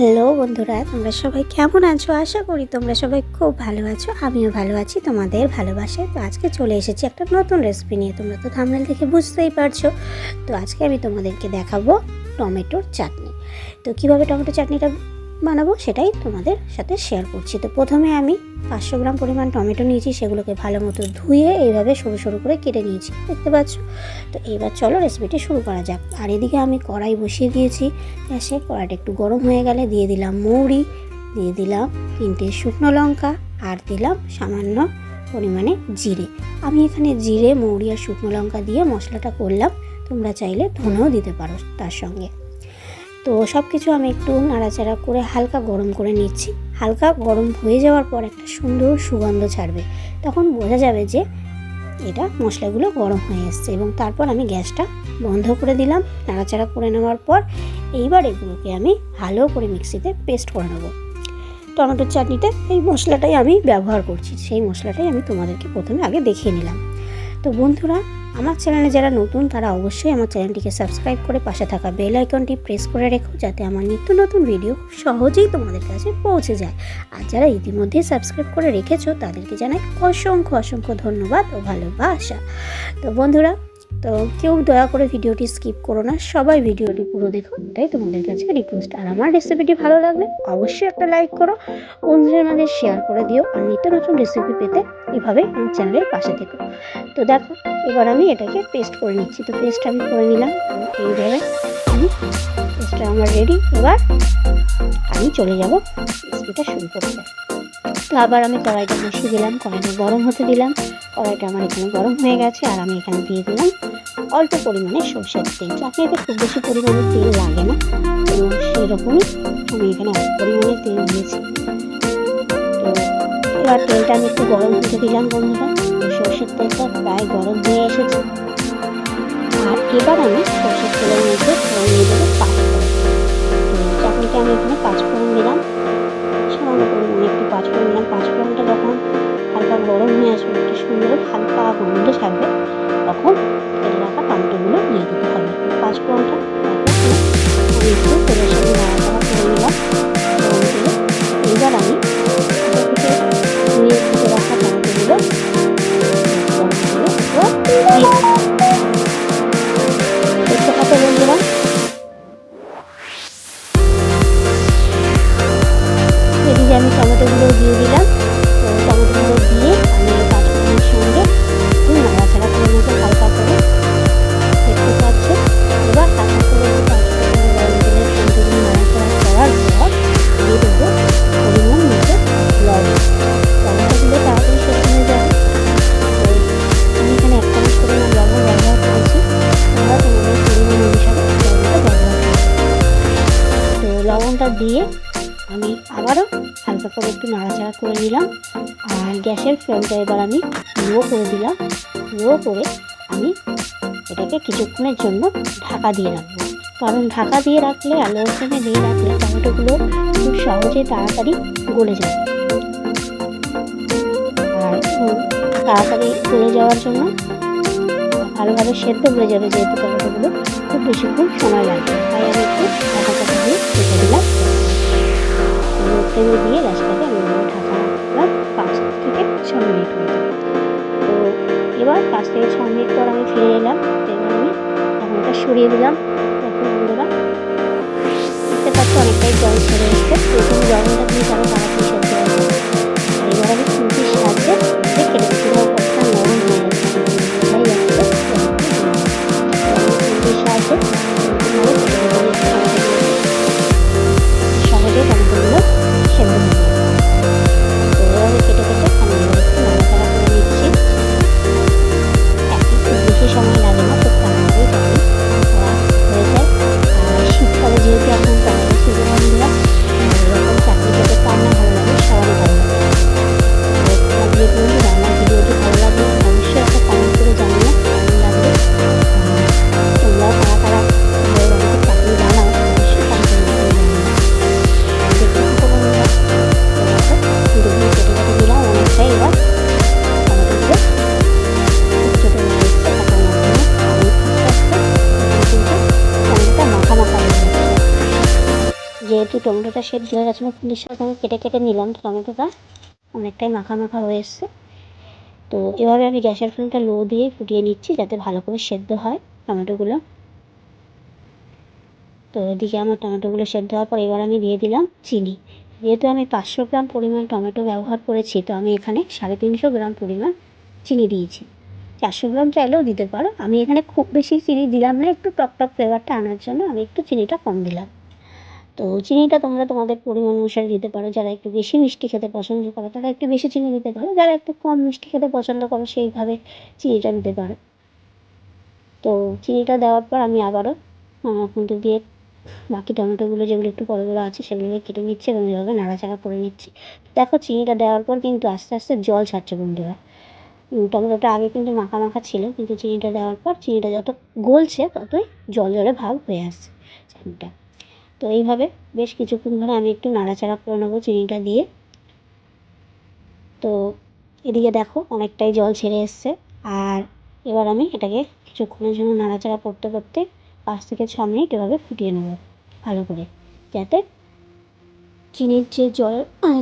Hello বন্ধুরা, তোমরা সবাই কেমন আছো? আশা করি তোমরা সবাই খুব ভালো আছো, আমিও ভালো আছি, তোমাদের ভালোবাসে। তো আজকে চলে এসেছি একটা নতুন রেসিপি নিয়ে, তোমরা তো থামনেল দেখে বুঝতেই পারছ। তো আজকে আমি তোমাদেরকে দেখাবো টমেটোর চাটনি। তো কীভাবে টমেটো চাটনিটা বানাবো সেটাই তোমাদের সাথে শেয়ার করছি। তো প্রথমে আমি পাঁচশো গ্রাম পরিমাণ টমেটো নিয়েছি, সেগুলোকে ভালো মতো ধুয়ে এইভাবে সরু সরু করে কেটে নিয়েছি, দেখতে পাচ্ছ? তো এবার চলো রেসিপিটি শুরু করা যাক। আর এদিকে আমি কড়াই বসিয়ে দিয়েছি, গ্যাসে কড়াইটা একটু গরম হয়ে গেলে দিয়ে দিলাম মৌরি, দিয়ে দিলাম তিনটে শুকনো লঙ্কা, আর দিলাম সামান্য পরিমাণে জিরে। আমি এখানে জিরে, মৌরি আর শুকনো লঙ্কা দিয়ে মশলাটা করলাম, তোমরা চাইলে ধনেও দিতে পারো তার সঙ্গে। তো সব কিছু আমি একটু নাড়াচাড়া করে হালকা গরম করে নিচ্ছি। হালকা গরম হয়ে যাওয়ার পর একটা সুন্দর সুগন্ধ ছাড়বে। তখন বোঝা যাবে যে এটা মশলাগুলো গরম হয়ে এসছে এবং তারপর আমি গ্যাসটা বন্ধ করে দিলাম। নাড়াচাড়া করে নেওয়ার পর এইবার এগুলোকে আমি ভালো করে মিক্সিতে পেস্ট করে নেব। টমেটোর চাটনিতে এই মশলাটাই আমি ব্যবহার করছি। সেই মশলাটাই আমি তোমাদেরকে প্রথমে আগে দেখিয়ে নিলাম। তো বন্ধুরা আমার চ্যানেলে যারা নতুন, তারা অবশ্যই আমার চ্যানেলটিকে সাবস্ক্রাইব করে পাশে থাকা বেল আইকনটি প্রেস করে রেখো, যাতে আমার নিত্য নতুন ভিডিও খুব সহজেই তোমাদের কাছে পৌঁছে যায়। আর যারা ইতিমধ্যেই সাবস্ক্রাইব করে রেখেছো, তাদেরকে জানাই অসংখ্য অসংখ্য ধন্যবাদ ও ভালোবাসা। তো বন্ধুরা তো কেউ দয়া করে ভিডিওটি স্কিপ করো না, সবাই ভিডিওটি পুরো দেখো, এটাই তোমাদের কাছে রিকোয়েস্ট আর আমার রেসিপিটি ভালো লাগলে অবশ্যই একটা লাইক করো, বন্ধুদের মাঝে শেয়ার করে দিও, আর নিত্য নতুন রেসিপি পেতে এভাবে আমার চ্যানেলের পাশে থেকো। তো দেখো, এবার আমি এটাকে পেস্ট করে নিচ্ছি। তো পেস্ট আমি করে নিলাম এইভাবে আমি পেস্টটা আমার রেডি এবার আমি চলে যাব রেসিপিটা শুরু করতে। তো আবার আমি কড়াইটা বসিয়ে দিলাম, কড়াইটা গরম হতে দিলাম। কড়াইটা আমার এখানে গরম হয়ে গেছে আর আমি এখানে দিয়ে দিলাম অল্প পরিমাণে সরষের তেল। চাটনিতে খুব বেশি পরিমাণে তেল লাগে না, তো সেই রকমই আমি এখানে অল্প পরিমাণে তেল দিয়েছি। তো এবার তেলটা আমি একটু গরম হতে দিলাম বন্ধুরা। সর্ষের তেলটা প্রায় গরম হয়ে এসেছে। আর এবার আমি সরষের তেলের মধ্যে ফোড়ন দেবো আমি এখানে পাঁচ ফোড়ন দিলাম। পাঁচ ফোড়ন পাঁচ ফোড়নটা যখন হালকা গরম হয়ে আসবে একটু সুন্দর হালকা গন্ধ ছাড়বে, তখন কেটে রাখা টমেটোগুলো দিয়ে টমেটোগুলো দিয়ে দিলাম নিলাম আর গ্যাসের ফ্লেমটা এবার আমি লো করে দিলাম। লো করে আমি এটাকে কিছুক্ষণের জন্য ঢাকা দিয়ে রাখব। কারণ ঢাকা দিয়ে রাখলে আর লো ফ্লেমে দিয়ে রাখলে টমেটোগুলো খুব সহজে তাড়াতাড়ি গলে যাবে আর তাড়াতাড়ি গলে যাওয়ার জন্য ভালোভাবে সেদ্ধ হয়ে যাবে যেহেতু টমেটোগুলো, খুব বেশিক্ষণ সময় লাগবে। তাই আমি একটু ঢাকা চাপা দিয়ে দিলাম। দিয়ে গ্যাসটাকে আমি ঢাকা ছ মিনিট মতো তো এবার পাঁচ থেকে ছ মিনিট পর আমি ফিরে এলাম তো এবার আমি ঢাকনাটা সরিয়ে দিলাম। দেখুন বন্ধুরা, দেখতে পাচ্ছি অনেকটাই জল সরে এসছে। প্রথম জলটা তুমি কারও তাড়াতাড়ি সরতে পারবে এবার আমি খুন্তির সাহায্যে কেটে যেহেতু টমেটোটা সেদ্ধ হয়ে গেছে পুলির সাথে আমি কেটে কেটে নিলাম টমেটোটা। অনেকটাই মাখা মাখা হয়ে এসছে। তো এভাবে আমি গ্যাসের ফ্লেমটা লো দিয়ে ফুটিয়ে নিচ্ছি যাতে ভালো করে সেদ্ধ হয় টমেটোগুলো। তো এদিকে আমার টমেটোগুলো সেদ্ধ হওয়ার পর এবার আমি দিয়ে দিলাম চিনি। যেহেতু আমি পাঁচশো গ্রাম পরিমাণ টমেটো ব্যবহার করেছি, তো আমি এখানে সাড়ে তিনশো গ্রাম পরিমাণ চিনি দিয়েছি। চারশো গ্রাম চাইলেও দিতে পারো। আমি এখানে খুব বেশি চিনি দিলাম না, একটু টক টক ফ্লেভারটা আনার জন্য আমি একটু চিনিটা কম দিলাম। তো চিনিটা তোমরা তোমাদের পরিমাণ অনুসারে দিতে পারো। যারা একটু বেশি মিষ্টি খেতে পছন্দ করো, তারা একটু বেশি চিনি দিতে পারো। যারা একটু কম মিষ্টি খেতে পছন্দ করো, সেইভাবে চিনিটা দিতে পারো। তো চিনিটা দেওয়ার পর আমি আবারও কিন্তু দিয়ে বাকি টমেটোগুলো যেগুলো একটু বড়ো বড়ো আছে সেগুলো কেটে নিচ্ছি এবং এভাবে নাড়াচাড়া করে নিচ্ছি। দেখো চিনিটা দেওয়ার পর কিন্তু আস্তে আস্তে জল ছাড়ছে বন্ধুরা। টমেটোটা আগে কিন্তু মাখা মাখা ছিল, কিন্তু চিনিটা দেওয়ার পর চিনিটা যত গলছে ততই জল জলে ভাব হয়ে আসছে। চিনিটা তো এইভাবে বেশ কিছুক্ষণ ধরে আমি একটু নাড়াচাড়া করে নেব চিনিটা দিয়ে। তো এদিকে দেখো অনেকটাই জল ছেড়ে এসছে। আর এবার আমি এটাকে কিছুক্ষণের জন্য নাড়াচাড়া করতে করতে পাঁচ থেকে ছ মিনিট এভাবে ফুটিয়ে নেব ভালো করে, যাতে চিনির যে জল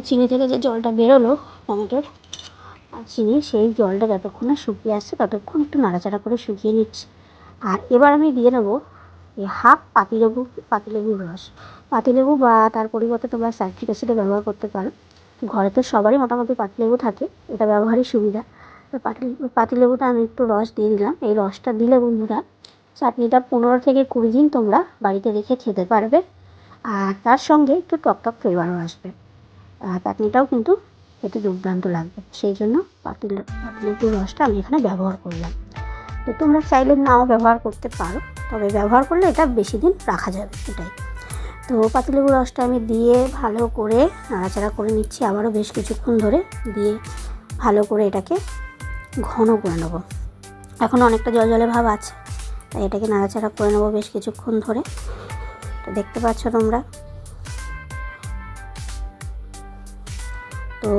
চিনি থেকে যে জলটা বেরোলো টমেটোর, আর চিনি সেই জলটা যতক্ষণ না শুকিয়ে আসছে ততক্ষণ একটু নাড়াচাড়া করে শুকিয়ে নিচ্ছি। আর এবার আমি দিয়ে নেব এই হাফ পাতিলেবু পাতিলেবুর রস। পাতিলেবু বা তার পরিবর্তে তোমরা সাইট্রিক অ্যাসিডও ব্যবহার করতে পারো। ঘরে তো সবারই মোটামুটি পাতিলেবু থাকে, এটা ব্যবহারই সুবিধা। তো পাতি পাতিলেবুটা আমি একটু রস দিয়ে দিলাম। এই রসটা দিলে বন্ধুরা, চাটনিটা পনেরো থেকে কুড়ি দিন তোমরা বাড়িতে রেখে খেতে পারবে। আর তার সঙ্গে একটু টক টক ফ্লেভারও আসবে। আর চাটনিটাও কিন্তু খেতে দুর্দান্ত লাগবে। সেই জন্য পাতিল পাতিলেবুর রসটা আমি এখানে ব্যবহার করলাম। তো তোমরা চাইলে নাও ব্যবহার করতে পারো। তবে ব্যবহার করলে এটা বেশি দিন রাখা যাবে, এটাই। তো পাতিলেবুর রসটা আমি দিয়ে ভালো করে নাড়াচাড়া করে নিচ্ছি, আবারও বেশ কিছুক্ষণ ধরে দিয়ে ভালো করে এটাকে ঘন করে নেব। এখন অনেকটা জল জলে ভাব আছে, তাই এটাকে নাড়াচাড়া করে নেব বেশ কিছুক্ষণ ধরে। তো দেখতে পাচ্ছ তোমরা? তো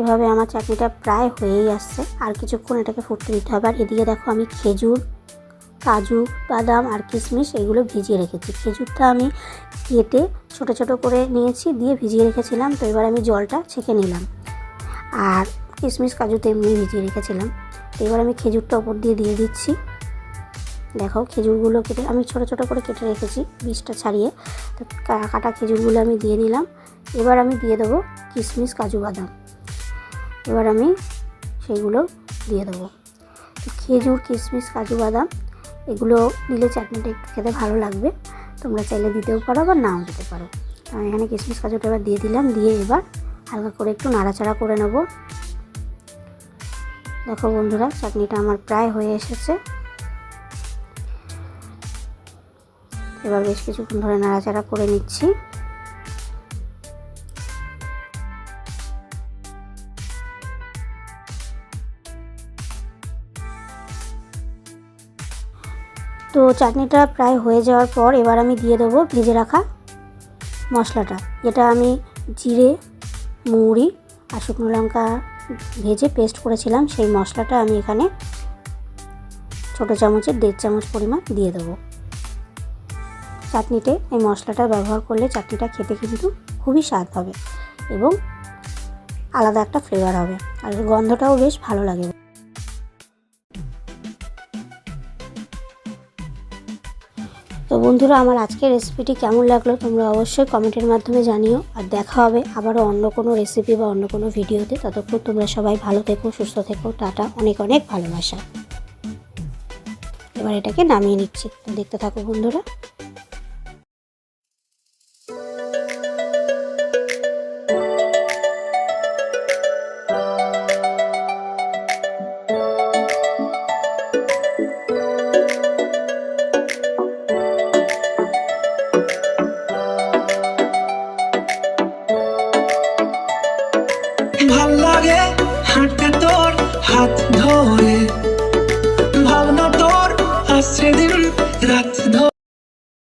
এভাবে আমার চাটনিটা প্রায় হয়েই আসছে, আর কিছুক্ষণ এটাকে ফুটতে দিতে হবে। আর এদিকে দেখো আমি খেজুর কাজু, বাদাম আর কিশমিশ এগুলো ভিজিয়ে রেখেছি। খেজুরটা আমি কেটে ছোট ছোট করে নিয়েছি, দিয়ে ভিজিয়ে রেখেছিলাম। তো এবার আমি জলটা ছেঁকে নিলাম। আর কিশমিশ, কাজু তো এমনি ভিজিয়ে রেখেছিলাম। তো এবার আমি খেজুরটা ওপর দিয়ে দিয়ে দিচ্ছি। দেখো খেজুরগুলো কেটে, আমি ছোট ছোট করে কেটে রেখেছি বীজটা ছাড়িয়ে। তো কাটা খেজুরগুলো আমি দিয়ে নিলাম। এবার আমি দিয়ে দেবো কিশমিশ, কাজু, বাদাম। এবার আমি সেইগুলো দিয়ে দেবো। খেজুর, কিশমিশ, কাজু, বাদাম এগুলো দিলে চাটনিটা একটু খেতে ভালো লাগবে। তোমরা চাইলে দিতেও পারো বা নাও দিতে পারো। আমি এখানে কিশমিশ কাজুটা এবার দিয়ে দিলাম, দিয়ে এবার হালকা করে একটু নাড়াচাড়া করে নেব। দেখো বন্ধুরা, চাটনিটা আমার প্রায় হয়ে এসেছে। এবার বেশ কিছুক্ষণ ধরে নাড়াচাড়া করে নিচ্ছি। তো চাটনিটা প্রায় হয়ে যাওয়ার পর এবার আমি দিয়ে দেবো ভেজে রাখা মশলাটা। যেটা আমি জিরে, মৌরি আর শুকনো লঙ্কা ভেজে পেস্ট করেছিলাম, সেই মশলাটা আমি এখানে ছোটো চামচের দেড় চামচ পরিমাণ দিয়ে দেবো। চাটনিতে এই মশলাটা ব্যবহার করলে চাটনিটা খেতে কিন্তু খুবই স্বাদ হবে এবং আলাদা একটা ফ্লেভার হবে। আর গন্ধটাও বেশ ভালো লাগে। বন্ধুরা, আমার আজকের রেসিপিটি কেমন লাগল তোমরা অবশ্যই কমেন্টের মাধ্যমে জানিও। আর দেখা হবে আবারও অন্য কোনো রেসিপি বা অন্য কোনো ভিডিওতে ততক্ষণ তোমরা সবাই ভালো থেকো, সুস্থ থেকো। টাটা, অনেক অনেক ভালোবাসা। এবার এটাকে নামিয়ে নিচ্ছি। দেখতে থাকো বন্ধুরা।